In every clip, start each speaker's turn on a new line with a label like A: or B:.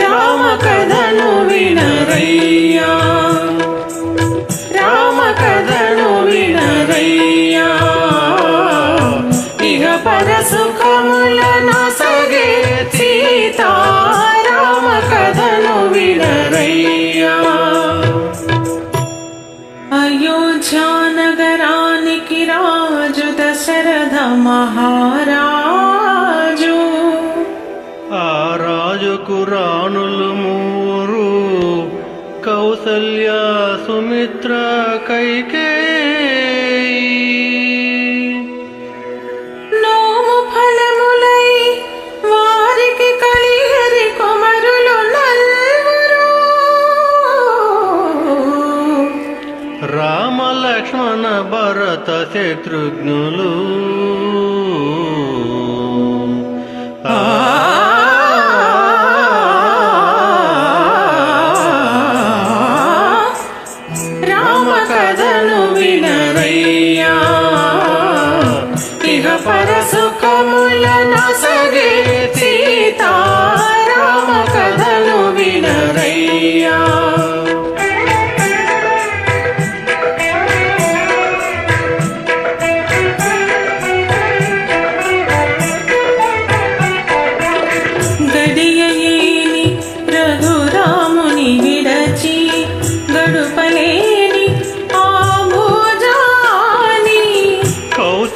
A: రామ కథను వినరై.
B: महाराजु। రాజుకు రాణులు మూరు कौसल्या సుమిత్ర కైకే లక్ష్మణ భరత శత్రుఘ్నులు.
A: రామ కథను వినరయ్యా ఇహ పరసుఖముల నసగే సీతా. రామ కథను వినరయ్యా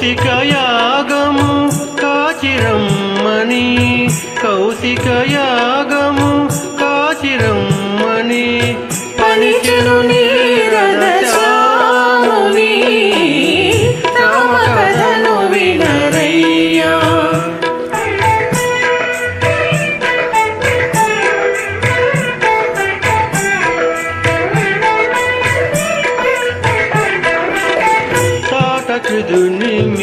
B: కౌతికయాగము కాచిరమ్మని కౌతికయాగము కాచిరమ్మని.
A: పణిచెను నీరదచాముని రామకథను వినరయ్యా.
B: కృదుని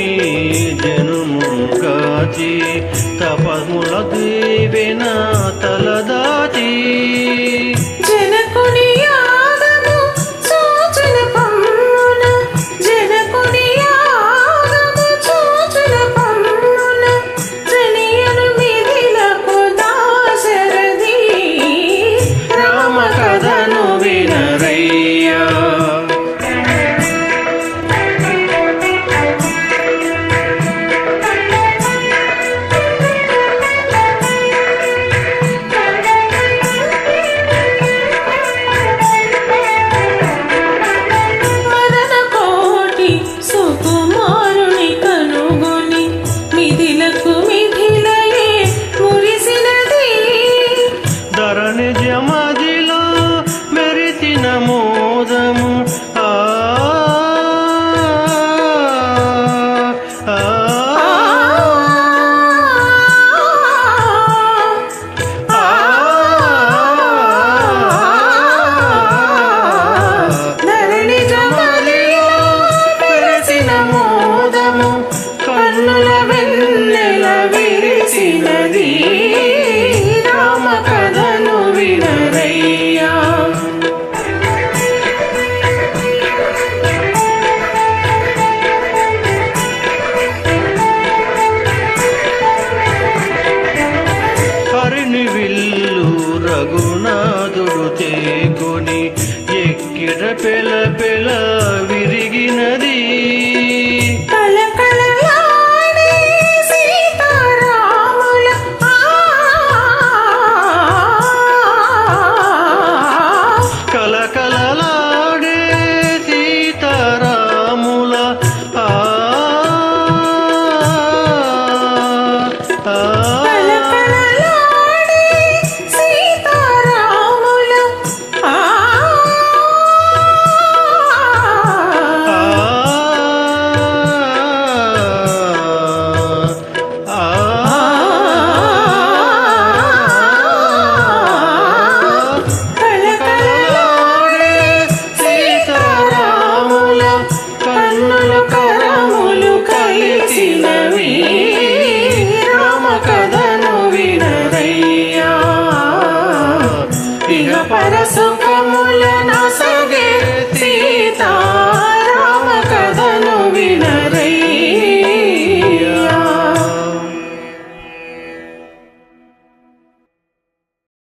B: し。